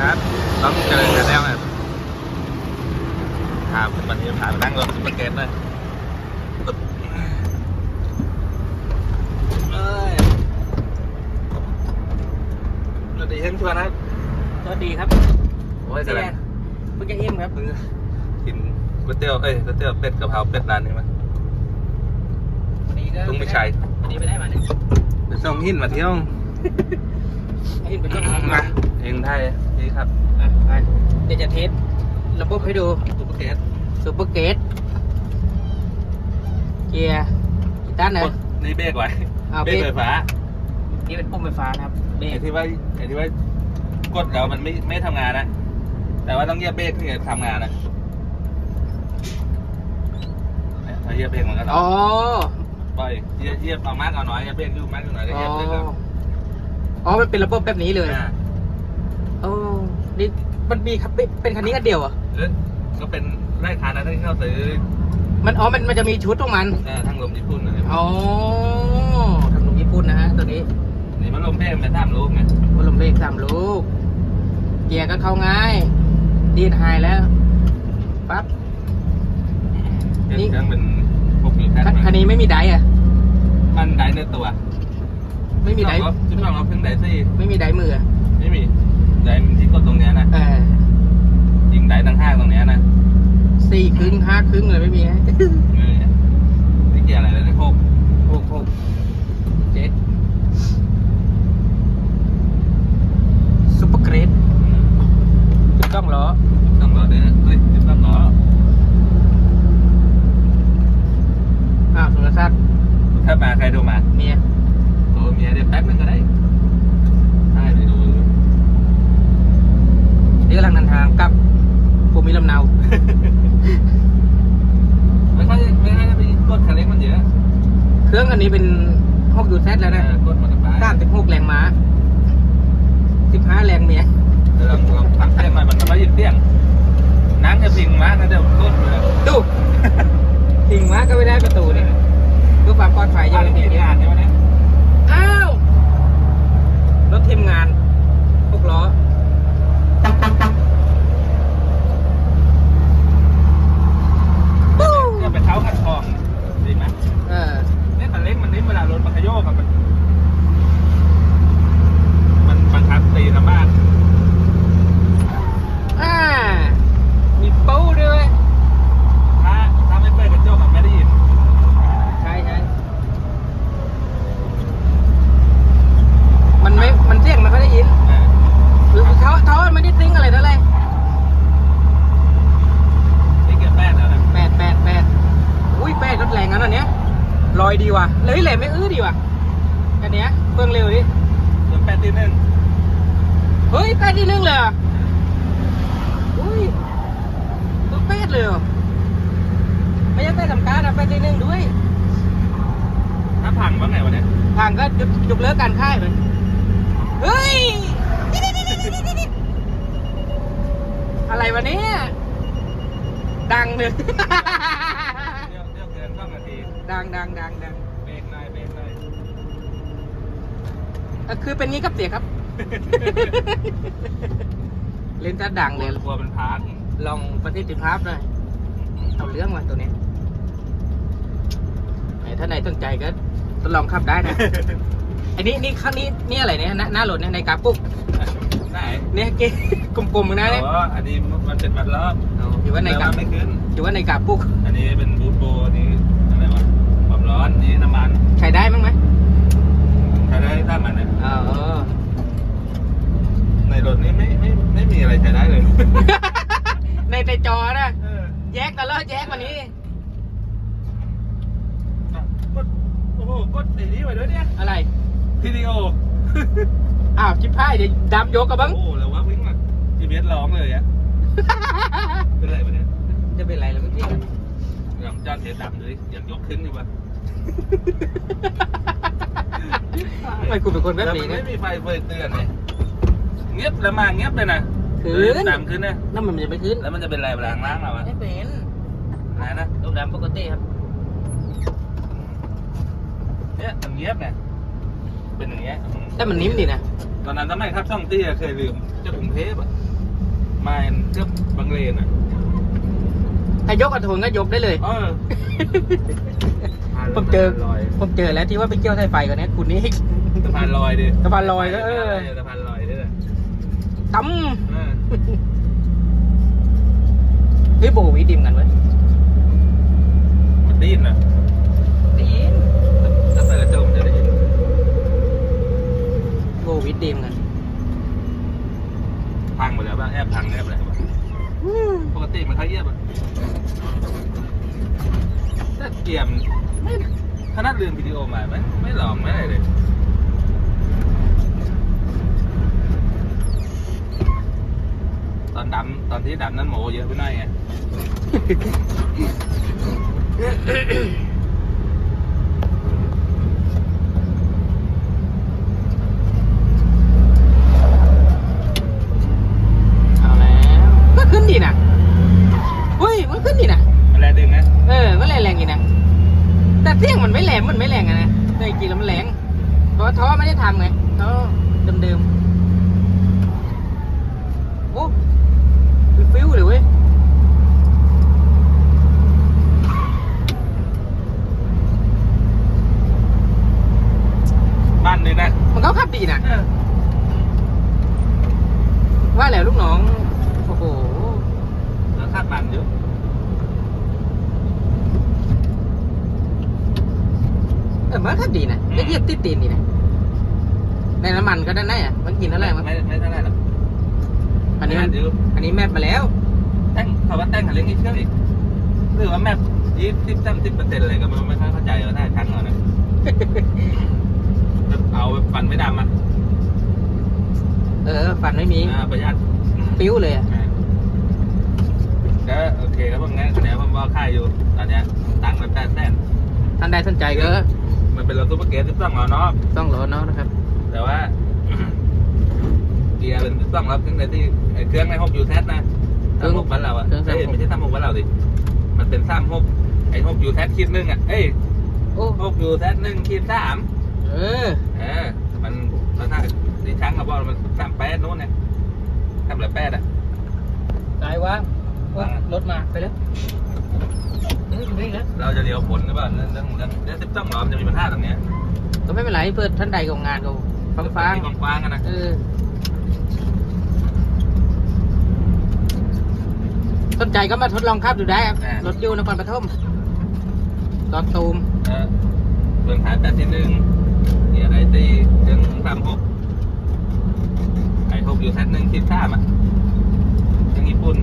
ครับต้องเจริญกันแล้วนะครับวันนี้ผ่านนั่งรถซุปเปอร์เกตเลยเอ้ยสวัสดีเช่นชวนครับสวัสดีครับโอ้ยเสีแสดยงเพิ่งจะเอ็มครับเพิ่งกินก๋วยเตี๋ยวเอ้ยก๋วยเตี๋ยวเป็ดกะเพราเป็ดร้านนี้มั้ยวันนี้ก็ลุงไม่ใช่วันนี้ไปได้มาเนี่ยเดี๋ยวส่งหินมาเที่ยวไอ้เป็นเรื่องของมาเองไทยนี่ครับอะไปเดี๋ยวจะเทสระบบให้ดูซุปเปอร์เกตซูเปอร์เกตเกียร์กีต้าร์นะนี่เบรกไว้เอาเบรเบรกกไฟฟ้านี่เป็นปุ่มไฟฟ้านะครับเบรไอ้กที่ว่าไอ้ที่ว่ากดแล้วมันไม่ไม่ทำงานนะ แต่ว่าต้องเหยียบเบรกถึงจะทำงานนะเนี่ยพอเหยียบเบรกมันก็อ๋อปล่อยเหยียบเหยียบเอามากเอาน้อยเหยียบเบรกอยู่มากอยู่น้อยก็อ๋เหอยียบเบรกแล้ว อ๋อ มันเป็นระบบแบบนี้เลย อ่าโอ้ นี่มันมีครับเป็นคันนี้กันเดียวเหรอะหรือก็เป็นไร่ค้านะที่เข้าซื้อมันอ๋อมันมันจะมีชุดของมันเอ่อทางลมญี่ปุ่นเลยอ๋อทำลงญี่ปุ่นนะฮะตัวนี้นี่มันลมเบรกเป็นท่ามลูกไงพัดลมเบรกสามลูก เกียร์ก็เข้าง่ายดีดหายแล้วปั๊บ เครื่องนี่ เครื่องเป็นพวกมีแคทคันคันนี้ไม่มีไดร์อะมันได้ในตัวไม่มีไดร์จุดสองเราเพิ่งได้ซี่ไม่มีไดร์มืออะไม่มีได้มันที่กดตรงเนี้ยนะ เออ ยิงได้ทั้งห้าตรงเนี้ยนะ สี่ครึ่งห้าครึ่งเลยไม่มีฮะ เออนี่เกียร์อะไรเลยนะพวก ห กหกเจ็ดซุปเปอร์เกรดจุดต้องล้อต้องรอด้วยนะเฮ้ยจุดต้องรออ้าวโทรศัพท์ถ้ามาใครโทรมาเมียโทรเมียเดี๋ยวแป๊บนึงก็ได้ใช่เดี๋ยวดูนี่กำลังเดินทางกลับภูมิลำเนา ไม่ค่อยไม่ค่อยจะไปกดคันเร่งมันเยอะ เค รื่องอันนี้เป็นหกยูเซแล้วนะเออกดมันก็ไปสามสิบหกแรงม้าสิบห้าแรงเมียเดี๋ยวลองลองฟังเสียงหน่อยมันไม่ยินเสียงนั่งจะพิงมากนะเดี๋ยวกดเลยดูทิ้งม้าก็ไม่ได้ประตูเนี่ยเพื่อความปลอดภัยยัยังงไม่ไม่ติติดดงานใช่ไหมเนี่ยอ้าวรถทีมงานหกล้อ จะไปเข้าขัดทองดีไหม เออ เนี่ยคันเร่งมันนี่เวลารถมันขยโยกอะมันมันบังคับตีธรรมะ อ่า มีปูด้วย ถ้าถ้าไม่เปิดกระจกมันไม่ได้ยิน ใช่ใช่มันไม่ มันเสียงมันก็ได้ยิน เออ หรือเขาเขาไม่ได้ติ้งอะไรเท่าไหร่ นี่เกือบแปดแล้วนะ แปดแปดแปดอุ้ยแปดรถแรงงั้นอันเนี้ยลอย ดีว่ะเลยแหลมไม่อื้อดีว่ะอันเนี้ยเพิ่งเร็วดิเกือบแปดตีหนึ่งเฮ้ยแปดที่หนึ่งเลยเหรออุ้ยตัวแปดเลยเหรอไม่ใช่แปดทำการนะแปดที่หนึ่งด้วย ถ้าพังว่าไงวะเนี่ยทางก็ยกยกเลิกการค่ายมันเฮ้ยอะไรวะเนี่ยดังเลย ดังดังดังดังเบรกหน่อยเบรกหน่อยเอ่อคือเป็นงี้ครับเสียครับ เล่นจะดังเลยกลัวมันพังลองประสิทธิภาพหน่อยเอาเรื่องมาตัวเนี้ยไหนถ้าไหนสนใจก็ทดลองขับได้นะ อันนี้นี่ข้างนี้นี่อะไรเนี่ยหน้าหน้ารถเนี่ยในกาปุ๊กไหนเนี่ยเก๊กลมๆนะเนี่ยอ๋ออันนี้มันเป็นมัดรอบอยู่ว่าในแต่กาว่าไม่ขึ้นอยู่ว่าในกาปุ๊กอันนี้เป็นบูทโบอันนี้อะไรวะความร้ อนนี่น้ำมันใช้ได้มั้งไหมใช้ได้ถ้ามันเนี่ยเออ ในรถนี่ไม่ไม่ไม่มีอะไรใช้ได้เลย ในในจอนะเออแยกตลอดแยกวันนี้ อะกดโอ้โหกดไอ้นี้ไว้ด้วยเนี่ยอะไรวิดีโออ้าวชิบพายเดี๋ยวดำยกกับบ้างโอ้โหแล้วว่าวิ่งมาทีเบสร้องเลยอะเป็นไรวะเนี่ยจะเป็นไรแล้วเมื่อกี้ลองจ้านเทดับเลยอยากยกขึ้นอยู่ปะ ทำไมคุณเป็นคนแบบแล้วนี้มันเนี่ยไม่มีไฟเปิดเตือนเลยเงียบแล้วมาเงียบเลยนะขึ้นดำขึ้นนะนั่นมันจะไม่ขึ้นแล้วมันจะเป็นไรเวลาล้างเราอะไม่เป็นอะไรนะรูปดำปกติครับเนี่ยมันเงียบไงเป็นอย่างเงี้ยแต่มันนิ่มดีนะตอนนั้นทำไมครับช่องตี้อะเคยลืมเจ้ากรุงเทพอะอมาเกือบบางเลนอะถ้ายกกระโถนก็ยกได้เลย เออ ผมเจอ สะพานลอยผมเจอแล้วที่ว่าไปเกี่ยวสายไฟกันเนี้ยคุณนี่ สะพานลอยดิสะพานลอยก็เออ สะพานลอยด้วยตั้มเออเฮ้ยโบวิดิมกันเว้ยมันดิ้นอะได้ยินถ้าเปิดกระจกมันจะได้ยินโบวิดิมกันพังหมดแล้วป่ะแอบพังแอบอะไรป่ะปกติมันเขาเยียบอะถ้าเกียม ไม่ขนาดลืมวิดีโอมาไม่ไม่หลอกไม่อะไรเลยตอนดำตอนที่ดำนั้นโมเยอะไปหน่อยไง เอาแล้วก็ขึ้นดีนะเฮ้ยมันขึ้นดีนะ อะไรดึงนะ เออมันแรงแรงๆอีนะแต่ เสียงมันไม่แหลมมันไม่แรงอะนะแต่จริงๆแล้วมันแรงเพราะว่าท่อไม่ได้ทำไงท่อเดิมๆโอ้ฟิวๆเลยเว้ยบ้านนึงนะ มันก็ขับดีนะเออว่าแล้วลูกน้อง โอ้โหแล้วคาดมันเยอะ เออมันขับดีนะไม่เหยียบติดตีนดีนะในน้ำมันก็ด้านในอะมันกินเท่าไหร่มั้งไม่ไม่เท่าไหร่หรอกอันนี้มันเยอะอันนี้แมปมาแล้วแต่งเขาว่าแต่งหาเลี้ยงอีกเชื่ออีกหรือว่าแม่ยี่สิบสามสิบเปอร์เซ็นต์อะไรก็ไม่ไม่ค่อยเข้าใจว่าถ้าชั้นเอานะแบบเอาแบบฟันไม่ดำอะเออฟันไม่มีอ่าประหยัดปิ้วเลยอะก็โอเคครับผมงั้นเดี๋ยวผมว่าค่ายอยู่ตอนเนี้ยตั้งแบบแต้นแต้นท่านใดสนใจก็ มันเป็นรถตู้เกตที่ต้องเหรอเนาะต้องรอเนาะนะครับ แต่ว่า เกียร์เป็นต้องรับเครื่องในที่ไอ้เครื่องในหกยูแทนะสามหกบ้านเราอะเครื่องเอ้ย36ไม่ใช่สามหกบ้านเราดิมันเป็นสามหกไอ้หกยูแทคิดหนึ่งอะเอ้ยโอ้หกยูแทหนึ่งคิดสามเออเออมันตอนนั้นที่ช้างเราบอกมันสามแปดนู้นเนี่ยสามเหลือแปดอะตายว่างโอ้รถมาไปแล้ว เฮ้ยไม่แล้วเราจะเลี้ยวผลหรือเปล่าเรื่องเรื่องเรื่องเรื่องสิบต้องหรอมันจะมีปัญหาตรงเนี้ยก็ไม่เป็นไรเปิดท่านใดของงานก็ฟังฟังที่กว้างๆกันนะๆเออสนใจก็มาทดลองขับดูได้ครับรถอยูนครปฐมตอนตูมเออเบื้องถ่ายแปดที่หนึ่งเกียร์ไอตีเครื่องสามหกไอ้หกยูแทหนึ่งคิดสามอะเครื่องญี่ปุ่น